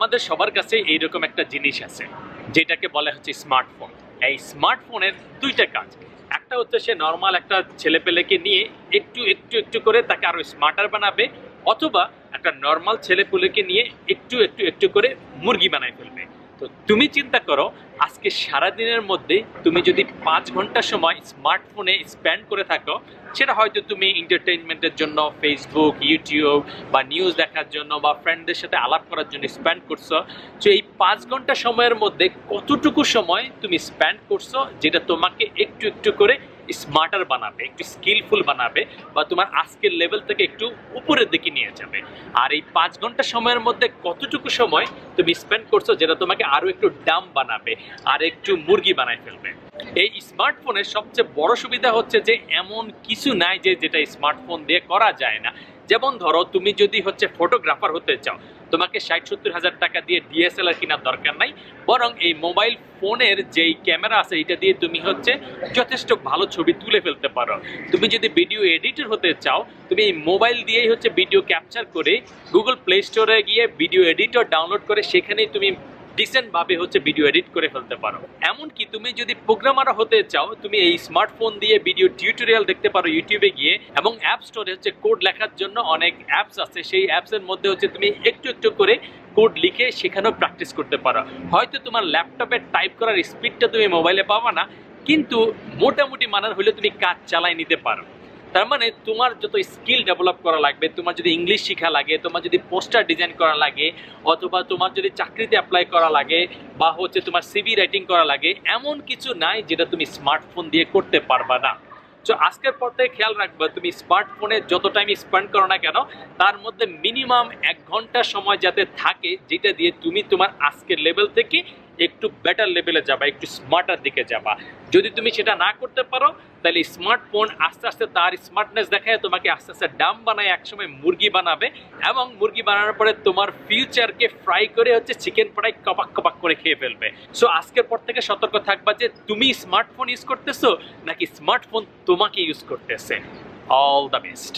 আমাদের সবার কাছে এইরকম একটা জিনিস আছে, যেটাকে বলা হচ্ছে স্মার্টফোন এই স্মার্টফোনের দুইটা কাজ। একটা হচ্ছে সে নর্মাল একটা ছেলেপেলেকে নিয়ে একটু একটু একটু করে তাকে আরও স্মার্টার বানাবে, অথবা একটা নর্মাল ছেলেপুলেকে নিয়ে একটু একটু একটু করে মুরগি বানায় ফেলবে। তো তুমি চিন্তা করো, আজকে সারা দিনের মধ্যে তুমি যদি পাঁচ ঘণ্টা সময় স্মার্টফোনে স্পেন্ড করে থাকো, সেটা হয়তো তুমি এন্টারটেইনমেন্টের জন্য ফেসবুক ইউটিউব বা নিউজ দেখার জন্য বা ফ্রেন্ডদের সাথে আলাপ করার জন্য স্পেন্ড করছ। তো এই পাঁচ ঘণ্টা সময়ের মধ্যে কতটুকু সময় তুমি স্পেন্ড করছ যেটা তোমাকে একটু একটু করে স্মার্টার বানাবে, একটু স্কিলফুল বানাবে বা তোমার আজকের লেভেল থেকে একটু উপরের দিকে নিয়ে যাবে। আর এই পাঁচ ঘণ্টা সময়ের মধ্যে কতটুকু সময় তুমি স্পেন্ড করছ যেটা তোমাকে আরও একটু ডাম বানাবে, আর একটু মুরগি বানায় ফেলবে। এই স্মার্টফোনের সবচেয়ে বড় সুবিধা হচ্ছে যে, এমন কিছু নাই যে, যেটা স্মার্টফোন দিয়ে করা যায় না। যেমন ধরো তুমি যদি হচ্ছে ফটোগ্রাফার হতে চাও, তোমাকে ষাট সত্তর হাজার টাকা দিয়ে ডিএসএলআর কেনার দরকার নাই, বরং এই মোবাইল ফোনের যেই ক্যামেরা আছে, এটা দিয়ে তুমি হচ্ছে যথেষ্ট ভালো ছবি তুলে ফেলতে পারো। তুমি যদি ভিডিও এডিটর হতে চাও, তুমি এই মোবাইল দিয়েই হচ্ছে ভিডিও ক্যাপচার করে গুগল প্লে স্টোরে গিয়ে ভিডিও এডিটর ডাউনলোড করে সেখানেই তুমি ডিসেন্ট ভাবে হচ্ছে ভিডিও এডিট করে ফেলতে পারো। এমনকি তুমি যদি প্রোগ্রামার হতে চাও, তুমি এই স্মার্টফোন দিয়ে ভিডিও টিউটোরিয়াল দেখতে পারো ইউটিউবে গিয়ে, এবং অ্যাপ স্টোরে হচ্ছে কোড লেখার জন্য অনেক অ্যাপস আছে। সেই অ্যাপস এর মধ্যে হচ্ছে তুমি একটু একটু করে কোড লিখে সেখানেও প্র্যাকটিস করতে পারো। হয়তো তোমার ল্যাপটপে টাইপ করার স্পিডটা তুমি মোবাইলে পাবা না, কিন্তু মোটামুটি মানার হলে তুমি কাজ চালাই নিতে পারো। তার মানে তোমার যত স্কিল ডেভেলপ করা লাগবে, তোমার যদি ইংলিশ শেখা লাগে, তোমার যদি পোস্টার ডিজাইন করা লাগে, অথবা তোমার যদি চাকরিতে অ্যাপ্লাই করা লাগে, বা হচ্ছে তোমার সিভি রাইটিং করা লাগে, এমন কিছু নাই যেটা তুমি স্মার্টফোন দিয়ে করতে পারবা না। তো আজকের পর থেকে খেয়াল রাখবে, তুমি স্মার্টফোনে যত টাইম স্পেন্ড করো না কেন, তার মধ্যে মিনিমাম এক ঘণ্টা সময় যাতে থাকে, যেটা দিয়ে তুমি তোমার আজকের লেভেল থেকে একটু বেটার লেভেলে যাবা, একটু স্মার্টার দিকে যাবা। যদি তুমি সেটা না করতে পারো, তাহলে স্মার্টফোন আস্তে আস্তে তার স্মার্টনেস দেখায়, তোমাকে আস্তে আস্তে ডাম বানায়, একসময় মুরগি বানাবে এবং মুরগি বানানোর পরে তোমার ফিউচারকে ফ্রাই করে হচ্ছে চিকেন ফ্রাই কপাক কপাক করে খেয়ে ফেলবে। সো আজকের পর থেকে সতর্ক থাকবা যে তুমি স্মার্টফোন ইউজ করতেছো, নাকি স্মার্টফোন তোমাকে ইউজ করতেছে। All the best